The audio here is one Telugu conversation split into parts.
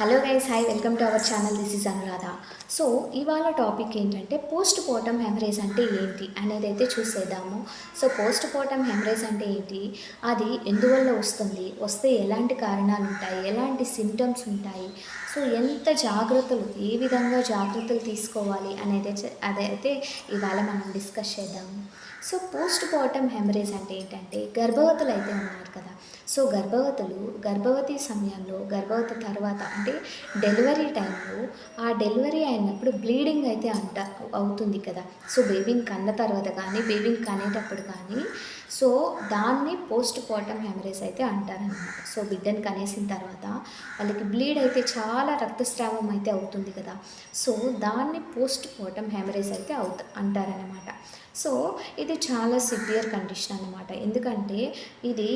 Hello guys hi welcome to our channel this is Anuradha so ఇవాళ టాపిక్ ఏంటంటే పోస్ట్ పోర్టమ్ హెమరేజ్ అంటే ఏంటి అనేది అయితే చూసేద్దాము. సో పోస్ట్ పోర్టమ్ హెమరేజ్ అంటే ఏంటి? అది ఎందువల్ల వస్తుంది? వస్తే ఎలాంటి కారణాలు ఉంటాయి? ఎలాంటి సిమ్టమ్స్ ఉంటాయి? సో ఎంత జాగ్రత్తలు ఏ విధంగా జాగ్రత్తలు తీసుకోవాలి అనేది అదైతే ఇవాళ మనం డిస్కస్ చేద్దాము. సో పోస్ట్ పార్టమ్ హెమరేజ్ అంటే ఏంటంటే గర్భవతులు అయితే ఉన్నారు కదా. సో గర్భవతులు గర్భవతి సమయంలో గర్భవతి తర్వాత అంటే డెలివరీ టైంలో ఆ డెలివరీ అయినప్పుడు బ్లీడింగ్ అయితే అంట అవుతుంది కదా. సో బేబీని కన్న తర్వాత కానీ బేబీని కనేటప్పుడు కానీ సో దాన్ని పోస్ట్ పార్టమ్ హెమరేజ్ అయితే అంటారనమాట సో బిడ్డని కనేసిన తర్వాత వాళ్ళకి బ్లీడ్ అయితే చాలా రక్తస్రావం అయితే అవుతుంది కదా. సో దాన్ని పోస్ట్ పార్టమ్ హెమరేజ్ అయితే అవుత అంటారనమాట సో ఇది చాలా సివియర్ కండిషన్ అనమాట ఎందుకంటే ఇది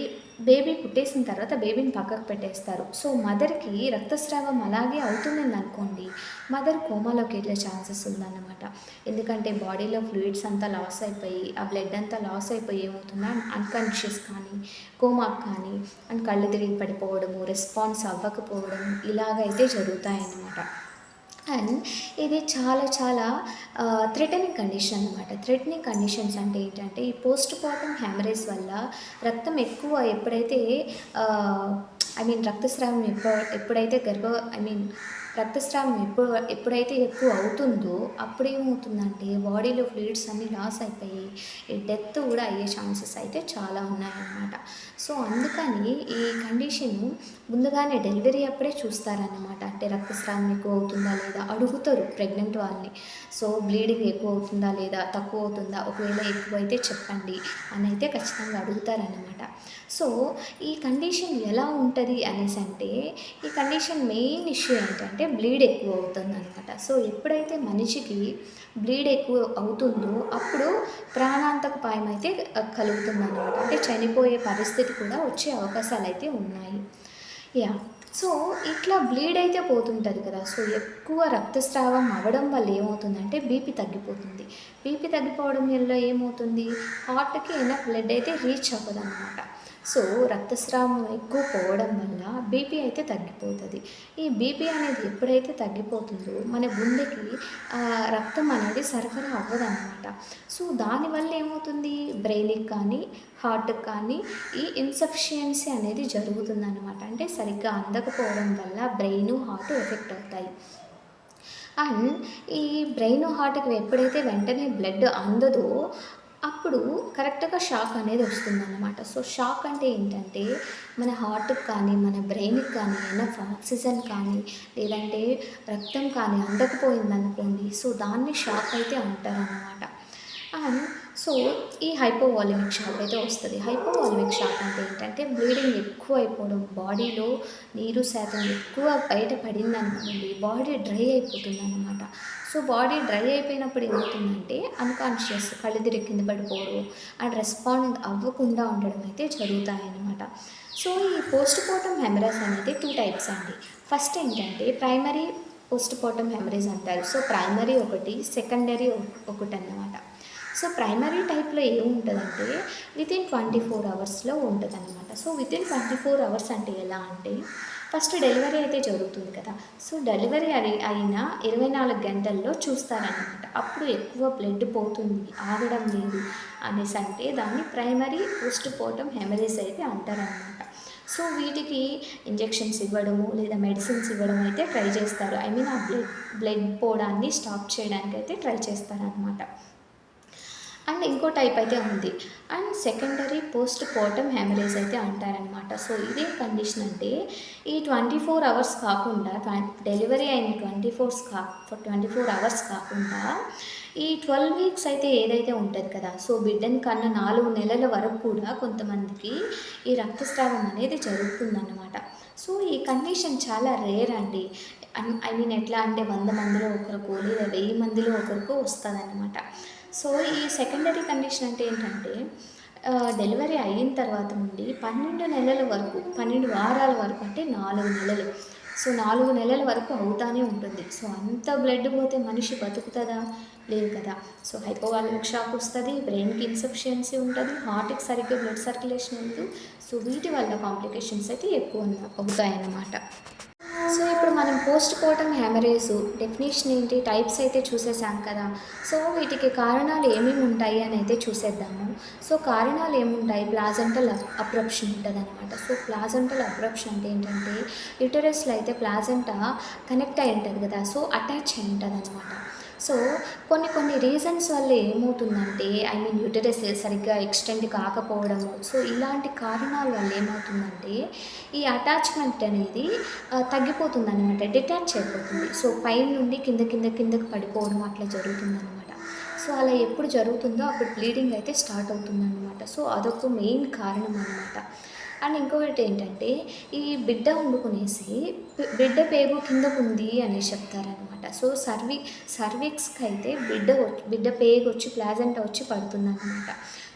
బేబీ పుట్టేసిన తర్వాత బేబీని పక్కకు పెట్టేస్తారు. సో మదర్కి రక్తస్రావం అలాగే అవుతుందని అనుకోండి మదర్ కోమాలోకి వెళ్ళే ఛాన్సెస్ ఉందన్నమాట. ఎందుకంటే బాడీలో ఫ్లూయిడ్స్ అంతా లాస్ అయిపోయి ఆ బ్లడ్ అంతా లాస్ అయిపోయి ఏమవుతుందో అన్కాన్షియస్ కానీ కోమాకు కానీ అండ్ కళ్ళు తిరిగి పడిపోవడము రెస్పాన్స్ అవ్వకపోవడం ఇలాగైతే జరుగుతాయన్నమాట. అండ్ ఇది చాలా చాలా థ్రెటనింగ్ కండిషన్ అనమాట థ్రెటనింగ్ కండిషన్స్ అంటే ఏంటంటే ఈ పోస్ట్ పార్టమ్ హ్యామరేజ్ వల్ల రక్తం ఎక్కువ ఎప్పుడైతే ఐ మీన్ రక్తస్రావం ఎప్పుడు ఎప్పుడైతే గర్భ ఐ మీన్ రక్తస్రావం ఎప్పుడు ఎప్పుడైతే ఎక్కువ అవుతుందో అప్పుడు ఏమవుతుందంటే బాడీలో ఫ్లూయిడ్స్ అన్నీ లాస్ అయిపోయి ఈ డెత్ కూడా అయ్యే ఛాన్సెస్ అయితే చాలా ఉన్నాయన్నమాట. సో అందుకని ఈ కండిషన్ ముందుగానే డెలివరీ అప్పుడే చూస్తారన్నమాట. అంటే రక్తస్రావం ఎక్కువ అవుతుందా లేదా అడుగుతారు ప్రెగ్నెంట్ వాళ్ళని. సో బ్లీడింగ్ ఎక్కువ అవుతుందా లేదా తక్కువ అవుతుందా ఒకవేళ ఎక్కువ అయితే చెప్పండి అని అయితే ఖచ్చితంగా అడుగుతారన్నమాట. సో ఈ కండిషన్ ఎలా ఉంటుంది అనేసి అంటే ఈ కండిషన్ మెయిన్ ఇష్యూ ఏంటంటే బ్లీడ్ ఎక్కువ అవుతుంది అనమాట సో ఎప్పుడైతే మనిషికి బ్లీడ్ ఎక్కువ అవుతుందో అప్పుడు ప్రాణాంతకపాయం అయితే కలుగుతుంది అనమాట అంటే చనిపోయే పరిస్థితి కూడా వచ్చే అవకాశాలు అయితే ఉన్నాయి. యా సో ఇట్లా బ్లీడ్ అయితే పోతుంటుంది కదా. సో ఎక్కువ రక్తస్రావం అవ్వడం వల్ల ఏమవుతుందంటే బీపీ తగ్గిపోతుంది. బీపీ తగ్గిపోవడం వల్ల ఏమవుతుంది? హార్ట్కి ఎనఫ్ బ్లడ్ అయితే రీచ్ అవ్వదు అనమాట సో రక్తస్రావం ఎక్కువ పోవడం వల్ల బీపీ అయితే తగ్గిపోతుంది. ఈ బీపీ అనేది ఎప్పుడైతే తగ్గిపోతుందో మన గుండెకి రక్తం అనేది సరఫరా అవ్వదన్నమాట. సో దానివల్ల ఏమవుతుంది? బ్రెయిన్కి కానీ హార్ట్కి కానీ ఈ ఇన్సఫిషియన్సీ అనేది జరుగుతుందన్నమాట. అంటే సరిగ్గా అందకపోవడం వల్ల బ్రెయిన్ హార్ట్ ఎఫెక్ట్ అవుతాయి. అండ్ ఈ బ్రెయిన్ హార్ట్కి ఎప్పుడైతే వెంటనే బ్లడ్ అందదో అప్పుడు కరెక్ట్గా షాక్ అనేది వస్తుందన్నమాట. సో షాక్ అంటే ఏంటంటే మన హార్ట్కి కానీ మన బ్రెయిన్కి కానీ ఎనఫ్ ఆక్సిజన్ కానీ లేదంటే రక్తం కానీ అందకపోయిందనుకోండి సో దాన్ని షాక్ అయితే అంటారన్నమాట. అండ్ సో ఈ హైపోవాల్యూమిక్ షాక్ అయితే వస్తుంది. హైపోవాల్యూమిక్ షాక్ అంటే ఏంటంటే బ్లీడింగ్ ఎక్కువ అయిపోవడం బాడీలో నీరు శాతం ఎక్కువ బయట పడింది అనుకోండి బాడీ డ్రై అయిపోతుంది అనమాట సో బాడీ డ్రై అయిపోయినప్పుడు ఏమవుతుందంటే అన్కాన్షియస్ కళ్ళు తిరిగి కింద పడిపోవడం అండ్ రెస్పాండ్ అవ్వకుండా ఉండడం అయితే జరుగుతాయన్నమాట. సో ఈ పోస్ట్ పోర్టం హెమరేజ్ అనేది టూ టైప్స్ అండి. ఫస్ట్ ఏంటంటే ప్రైమరీ పోస్ట్ పోర్టం హెమరేజ్ అంటారు. సో ప్రైమరీ ఒకటి సెకండరీ ఒకటి అన్నమాట సో ప్రైమరీ టైప్లో ఏముంటుందంటే వితిన్ ట్వంటీ ఫోర్ అవర్స్లో ఉంటుంది అనమాట so within twenty four hours అంటే ఎలా అంటే ఫస్ట్ డెలివరీ అయితే జరుగుతుంది కదా. సో డెలివరీ అయి అయిన ఇరవై నాలుగు గంటల్లో చూస్తారనమాట అప్పుడు ఎక్కువ బ్లడ్ పోతుంది. ఆగడం లేదు అనేసి అంటే దాన్ని ప్రైమరీ పోస్ట్ పోర్టం హెమరేజ్ అయితే అంటారనమాట సో వీటికి ఇంజెక్షన్స్ ఇవ్వడము లేదా మెడిసిన్స్ ఇవ్వడం అయితే ట్రై చేస్తారు. ఐ మీన్ ఆ బ్లడ్ బ్లడ్ పోవడాన్ని స్టాప్ చేయడానికి అయితే ట్రై చేస్తారనమాట అండ్ ఇంకో టైప్ అయితే ఉంది. And secondary postpartum haemorrhage అయితే అంటారనమాట సో ఇదే కండిషన్ అంటే ఈ ట్వంటీ ఫోర్ అవర్స్ కాకుండా డెలివరీ అయిన ట్వంటీ ఫోర్స్ కా ట్వంటీ ఫోర్ అవర్స్ కాకుండా ఈ ట్వెల్వ్ వీక్స్ అయితే ఏదైతే ఉంటుంది కదా సో బిడ్డని కన్నా నాలుగు నెలల వరకు కూడా కొంతమందికి ఈ రక్తస్రావం అనేది జరుగుతుందన్నమాట. సో ఈ కండిషన్ చాలా రేర్ అండి. ఐ మీన్ ఎట్లా అంటే వంద మందిలో ఒకరికో లేదా వెయ్యి మందిలో ఒకరికో వస్తుందన్నమాట. సో ఈ సెకండరీ కండిషన్ అంటే ఏంటంటే డెలివరీ అయిన తర్వాత నుండి పన్నెండు నెలల వరకు పన్నెండు వారాల వరకు అంటే నాలుగు నెలలు. సో నాలుగు నెలల వరకు అవుతానే ఉంటుంది. సో అంత బ్లడ్ పోతే మనిషి బతుకుతుందా? లేదు కదా. సో హైపోవాలిక్ షాక్ వస్తుంది బ్రెయిన్కి ఇన్సఫిషియన్సీ ఉంటుంది హార్ట్కి సరిగ్గా బ్లడ్ సర్క్యులేషన్ ఉండదు. సో వీటి వల్ల కాంప్లికేషన్స్ అయితే ఎక్కువ అవుతాయన్నమాట. సో ఇప్పుడు మనం పోస్ట్ పోర్టం హ్యామరేజ్ డెఫినేషన్ ఏంటి? టైప్స్ అయితే చూసేసాం కదా. సో వీటికి కారణాలు ఏమేమి ఉంటాయి అని అయితే చూసేద్దాము. సో కారణాలు ఏముంటాయి? ప్లాజెంటల్ అప్రప్షన్ ఉంటుంది అనమాట సో ప్లాజెంటల్ అప్రప్షన్ అంటే ఏంటంటే యూటరస్లో అయితే ప్లాజెంటా కనెక్ట్ అయి ఉంటుంది కదా. సో అటాచ్ అయి ఉంటుంది అనమాట సో కొన్ని కొన్ని రీజన్స్ వల్ల ఏమవుతుందంటే ఐ మీన్ యూటరస్ సరిగ్గా ఎక్స్టెండ్ కాకపోవడము సో ఇలాంటి కారణాల వల్ల ఏమవుతుందంటే ఈ అటాచ్మెంట్ అనేది తగ్గిపోతుంది అనమాట డిటాచ్ అయిపోతుంది సో పైన నుండి కింద కింద కిందకి పడిపోవడం అట్లా జరుగుతుందన్నమాట. సో అలా ఎప్పుడు జరుగుతుందో అప్పుడు బ్లీడింగ్ అయితే స్టార్ట్ అవుతుంది అనమాట సో అదొక మెయిన్ కారణం అనమాట అండ్ ఇంకొకటి ఏంటంటే ఈ బిడ్డ వండుకునేసి బిడ్డ పేగు కిందకు ఉంది అనేసి చెప్తారనమాట సో సర్వి సర్విక్స్కి అయితే బిడ్డ వచ్చి- బిడ్డ పేగు వచ్చి ప్లాజెంట్ వచ్చి పడుతుందన్నమాట.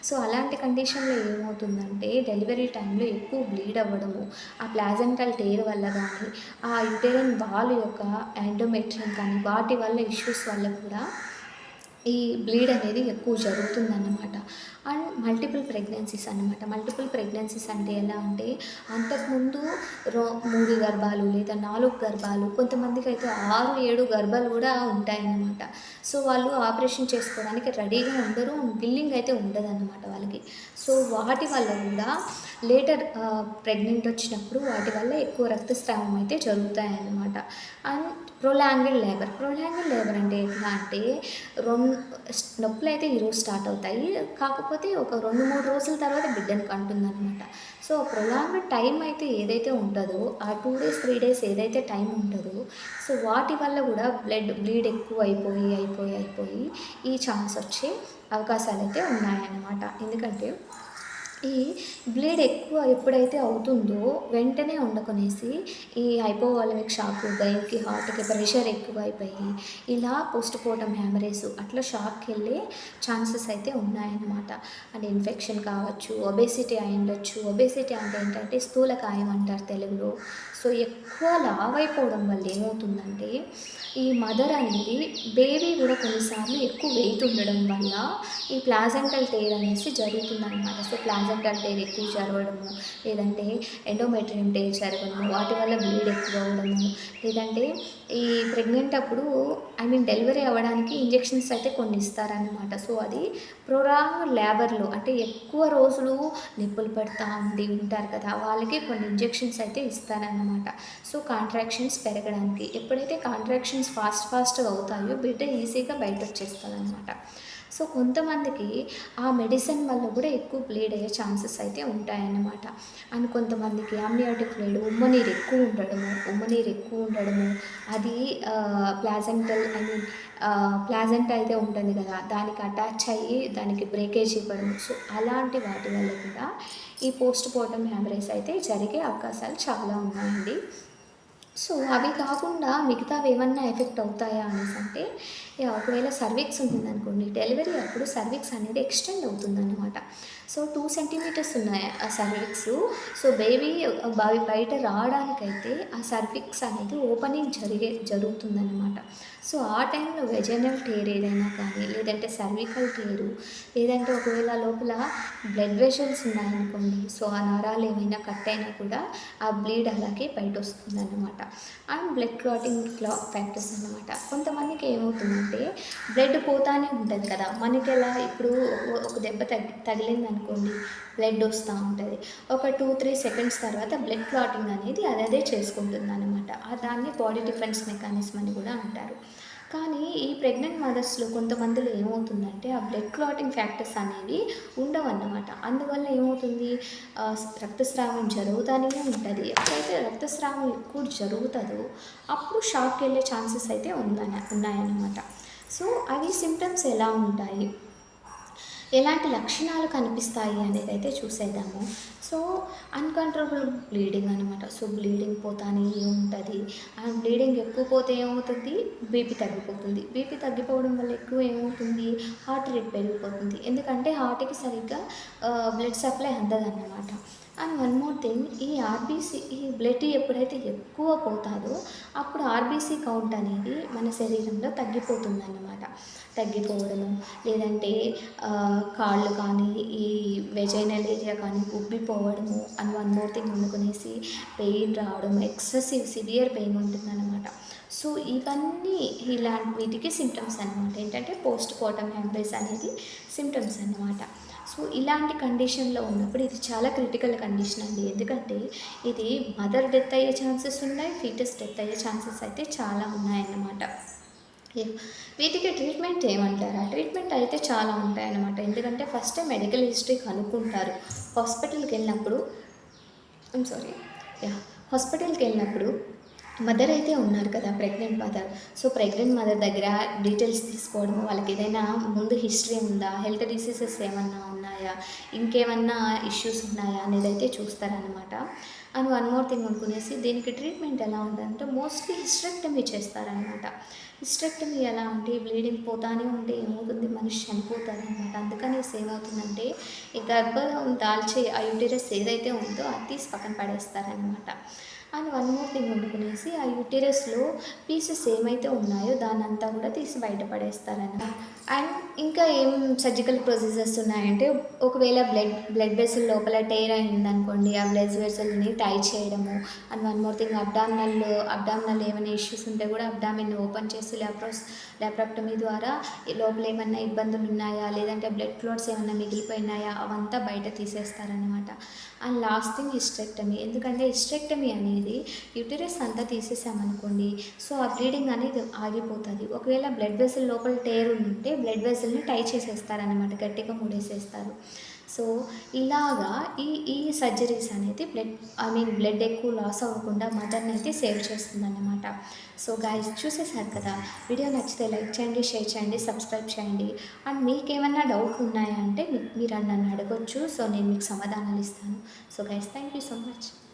సో అలాంటి కండిషన్లో ఏమవుతుందంటే డెలివరీ టైంలో ఎక్కువ బ్లీడ్ అవ్వడము ఆ ప్లాజెంటల్ టేర్ వల్ల కానీ ఆ యుటెరన్ వాల్ యొక్క ఎండోమెట్రియం కానీ వాటి వల్ల ఇష్యూస్ వల్ల కూడా ఈ బ్లీడ్ అనేది ఎక్కువ జరుగుతుందన్నమాట. అండ్ మల్టిపుల్ ప్రెగ్నెన్సీస్ అన్నమాట. మల్టిపుల్ ప్రెగ్నెన్సీస్ అంటే ఎలా అంటే అంతకుముందు రో మూడు గర్భాలు లేదా నాలుగు గర్భాలు కొంతమందికి అయితే ఆరు ఏడు గర్భాలు కూడా ఉంటాయన్నమాట. సో వాళ్ళు ఆపరేషన్ చేసుకోవడానికి రెడీగా ఉండరు బిల్లింగ్ అయితే ఉండదన్నమాట వాళ్ళకి. సో వాటి వల్ల కూడా లేటర్ ప్రెగ్నెంట్ వచ్చినప్పుడు వాటి వల్ల ఎక్కువ రక్తస్రావం అయితే జరుగుతాయన్నమాట. And prolonged labour. Prolonged labour అంటే ఎట్లా అంటే రెండు నొప్పులు అయితే ఈరోజు స్టార్ట్ అవుతాయి. కాకపోతే కాకపోతే ఒక రెండు మూడు రోజుల తర్వాత బిడ్డను కంటుందనమాట సో ప్రొలాంగ్ టైం అయితే ఏదైతే ఉంటుందో ఆ టూ డేస్ త్రీ డేస్ ఏదైతే టైం ఉంటుందో సో వాటి వల్ల కూడా బ్లడ్ బ్లీడ్ ఎక్కువ అయిపోయి అయిపోయి అయిపోయి ఈ ఛాన్స్ వచ్చే అవకాశాలు అయితే ఉన్నాయన్నమాట. ఎందుకంటే ఈ బ్లీడ్ ఎక్కువ ఎప్పుడైతే అవుతుందో వెంటనే ఉండకొనేసి ఈ హైపోవాలమిక్ షాక్ బ్రెయిన్కి హార్ట్కి ప్రెషర్ ఎక్కువ అయిపోయి ఇలా పోస్ట్ పోవటం హ్యామరేజ్ అట్లా షాక్కి వెళ్ళే ఛాన్సెస్ అయితే ఉన్నాయన్నమాట. అండ్ ఇన్ఫెక్షన్ కావచ్చు ఒబేసిటీ అయి ఉండొచ్చు. ఒబేసిటీ అంటే ఏంటంటే స్థూలకాయం అంటారు తెలుగులో. సో ఎక్కువ లావైపోవడం వల్ల ఏమవుతుందంటే ఈ మదర్ అనేది బేబీ కూడా కొన్నిసార్లు ఎక్కువ వెయిట్ ఉండడం వల్ల ఈ ప్లాజెంటల్ టేర్ అనేసి జరుగుతుందన్నమాట. సో అంటే టేర్ ఎక్కువ జరగడము లేదంటే ఎండోమెట్రియం టేర్ జరగడము వాటి వల్ల బ్లీడ్ ఎక్కువ అవ్వడము లేదంటే ఈ ప్రెగ్నెంట్ అప్పుడు ఐ మీన్ డెలివరీ అవ్వడానికి ఇంజెక్షన్స్ అయితే కొన్ని ఇస్తారన్నమాట. సో అది ప్రొరాంగ్ లేబర్లో అంటే ఎక్కువ రోజులు నిప్పులు పెడతా ఉండి ఉంటారు కదా వాళ్ళకి కొన్ని ఇంజెక్షన్స్ అయితే ఇస్తారన్నమాట. సో కాంట్రాక్షన్స్ పెరగడానికి ఎప్పుడైతే కాంట్రాక్షన్స్ ఫాస్ట్ ఫాస్ట్గా అవుతాయో బిడ్డ ఈజీగా బయట వచ్చేస్తుంది అనమాట సో కొంతమందికి ఆ మెడిసిన్ వల్ల కూడా ఎక్కువ బ్లీడ్ అయ్యే ఛాన్సెస్ అయితే ఉంటాయన్నమాట. అండ్ కొంతమందికి అమ్నియాటిక్ ఫ్లూయిడ్ ఉమ్మనీరు ఎక్కువ ఉండడము ఉమ్మనీరు ఎక్కువ ఉండడము అది ప్లాజెంటల్ ఐ మీన్ ప్లాజెంట్ అయితే ఉంటుంది కదా దానికి అటాచ్ అయ్యి దానికి బ్రేకేజ్ ఇవ్వడం సో అలాంటి వాటి వల్ల కూడా ఈ పోస్ట్ పోర్టం హ్యామరేజ్ అయితే జరిగే అవకాశాలు చాలా ఉన్నాయండి. సో అవి కాకుండా మిగతావి ఏమన్నా ఎఫెక్ట్ అవుతాయా అనేసి అంటే ఒకవేళ సర్విక్స్ ఉంటుందనుకోండి డెలివరీ అప్పుడు సర్విక్స్ అనేది ఎక్స్టెండ్ అవుతుందన్నమాట. సో టూ సెంటీమీటర్స్ ఉన్నాయి ఆ సర్విక్స్ సో బేబీ బయట రావడానికైతే ఆ సర్విక్స్ అనేది ఓపెనింగ్ జరిగే జరుగుతుందన్నమాట. సో ఆ టైంలో వెజనల్ టేర్ ఏదైనా కానీ లేదంటే సర్వికల్ టేరు లేదంటే ఒకవేళ లోపల బ్లడ్ వెషల్స్ ఉన్నాయనుకోండి సో ఆ నరాలు ఏమైనా కట్ అయినా కూడా ఆ బ్లీడ్ అలాగే బయట వస్తుందన్నమాట అండ్ బ్లడ్ క్లాటింగ్ క్లా ఫ్యాక్టర్స్ అన్నమాట. కొంతమందికి ఏమవుతుందంటే బ్లడ్ పోతానే ఉంటుంది కదా. మనకి ఎలా ఇప్పుడు ఒక- ఒక దెబ్బ తగి తగిలింది అనుకోండి బ్లడ్ వస్తూ ఉంటుంది. ఒక టూ త్రీ సెకండ్స్ తర్వాత బ్లడ్ క్లాటింగ్ అనేది అదే చేసుకుంటుంది అనమాట దాన్ని బాడీ డిఫెన్స్ మెకానిజం అని కూడా అంటారు. కానీ ఈ ప్రెగ్నెంట్ మదర్స్లో కొంతమందిలో ఏమవుతుందంటే ఆ బ్లడ్ క్లాటింగ్ ఫ్యాక్టర్స్ అనేవి ఉండవు అన్నమాట అందువల్ల ఏమవుతుంది? రక్తస్రావం జరుగుతూనే ఉంటుంది. ఎప్పుడైతే రక్తస్రావం ఎక్కువ జరుగుతుందో అప్పుడు షాక్కి వెళ్ళే ఛాన్సెస్ అయితే ఉందని ఉన్నాయన్నమాట. సో అవి సిమ్టమ్స్ ఎలా ఉంటాయి? ఎలాంటి లక్షణాలు కనిపిస్తాయి అనేది అయితే చూసేద్దాము. సో అన్కంట్రోలబుల్ బ్లీడింగ్ అనమాట సో బ్లీడింగ్ పోతానే ఉంటుంది అండ్ బ్లీడింగ్ ఎక్కువ పోతే ఏమవుతుంది? బీపీ తగ్గిపోతుంది. బీపీ తగ్గిపోవడం వల్ల ఎక్కువ ఏమవుతుంది? హార్ట్ రేట్ పెరిగిపోతుంది. ఎందుకంటే హార్ట్కి సరిగ్గా బ్లడ్ సప్లై అందదన్నమాట. అండ్ వన్ మోర్ థింగ్ ఈ ఆర్బీసీ ఈ బ్లడ్ ఎప్పుడైతే ఎక్కువ పోతాదో అప్పుడు ఆర్బీసీ కౌంట్ అనేది మన శరీరంలో తగ్గిపోతుందన్నమాట. తగ్గిపోవడము లేదంటే కాళ్ళు కానీ ఈ వెజైనల్ ఏరియా కానీ ఉబ్బిపోవడము అండ్ వన్ మోర్ థింగ్ అనుకునేసి పెయిన్ రావడం ఎక్సెసివ్ సివియర్ పెయిన్ ఉంటుందన్నమాట. సో ఇవన్నీ ఇలాంటి వీటికి సిమ్టమ్స్ అన్నమాట. ఏంటంటే పోస్ట్ పోటమ్ హెమరేజ్ అనేది సిమ్టమ్స్ అన్నమాట. సో ఇలాంటి కండిషన్లో ఉన్నప్పుడు ఇది చాలా క్రిటికల్ కండిషన్ అండి. ఎందుకంటే ఇది మదర్ డెత్ అయ్యే ఛాన్సెస్ ఉన్నాయి ఫీటస్ డెత్ అయ్యే ఛాన్సెస్ అయితే చాలా ఉన్నాయన్నమాట. వీటికి ట్రీట్మెంట్ ఏమంటారా? ట్రీట్మెంట్ అయితే చాలా ఉంటాయన్నమాట. ఎందుకంటే ఫస్ట్ మెడికల్ హిస్టరీ కనుక్కుంటారు. హాస్పిటల్కి వెళ్ళినప్పుడు సారీ యా హాస్పిటల్కి వెళ్ళినప్పుడు మదర్ అయితే ఉన్నారు కదా pregnant mother. So pregnant mother దగ్గర డీటెయిల్స్ తీసుకోవడం వాళ్ళకి ఏదైనా ముందు హిస్టరీ ఉందా హెల్త్ డిసీజెస్ ఏమన్నా ఉన్నాయా ఇంకేమన్నా ఇష్యూస్ ఉన్నాయా అనేది అయితే చూస్తారనమాట అండ్ వన్ మోర్ థింగ్ అనుకునేసి దీనికి ట్రీట్మెంట్ ఎలా ఉందంటే మోస్ట్లీ హిస్టరెక్టమీ చేస్తారనమాట హిస్టరెక్టమీ ఎలా అంటే బ్లీడింగ్ పోతానే ఉంటే ఏమవుతుంది మనిషి చనిపోతారనమాట అందుకని ఏమవుతుందంటే ఈ గర్భం దాల్చే ఆ యూటిరస్ ఏదైతే ఉందో అది తీసి పక్కన పడేస్తారనమాట అండ్ వన్ మోర్ థింగ్ వండుకునేసి ఆ యూటీరస్లో పీసెస్ ఏమైతే ఉన్నాయో దాని అంతా కూడా తీసి బయటపడేస్తారనమాట అండ్ ఇంకా ఏం సర్జికల్ ప్రొసీజర్స్ ఉన్నాయంటే ఒకవేళ బ్లడ్ బ్లడ్ వెసల్ లోపల టైర్ అయింది అనుకోండి ఆ బ్లడ్ వెసల్ని టై చేయడము and one more thing abdominal abdominal ఏమైనా ఇష్యూస్ ఉంటే కూడా అబ్డామిన్ ఓపెన్ చేసి ల్యాప్రోస్ ల్యాప్రాప్టమీ ద్వారా లోపల ఏమైనా ఇబ్బందులు ఉన్నాయా లేదంటే బ్లడ్ క్లోట్స్ ఏమైనా మిగిలిపోయినాయా అవంతా బయట తీసేస్తారనమాట అండ్ లాస్ట్ థింగ్ హిస్టెక్టమీ ఎందుకంటే హిస్టెక్టమీ అనేది యూటిరస్ అంతా తీసేసామనుకోండి సో ఆ బ్లీడింగ్ అనేది ఆగిపోతుంది. ఒకవేళ బ్లడ్ వెసల్ లోపల టేర్ ఉంటే బ్లడ్ వెసల్ని టై చేసేస్తారనమాట గట్టిగా ముడేసేస్తారు. సో ఇలాగా ఈ ఈ సర్జరీస్ అనేది బ్లడ్ ఐ మీన్ బ్లడ్ ఎక్కువ లాస్ అవ్వకుండా మదర్ని అయితే సేవ్ చేస్తుందన్నమాట. సో గాయస్ చూసేసారు కదా? వీడియో నచ్చితే లైక్ చేయండి షేర్ చేయండి సబ్స్క్రైబ్ చేయండి. అండ్ మీకు ఏమన్నా డౌట్ ఉన్నాయా అంటే మీరు నన్ను అడగొచ్చు. సో నేను మీకు సమాధానాలు ఇస్తాను. So guys thank you so much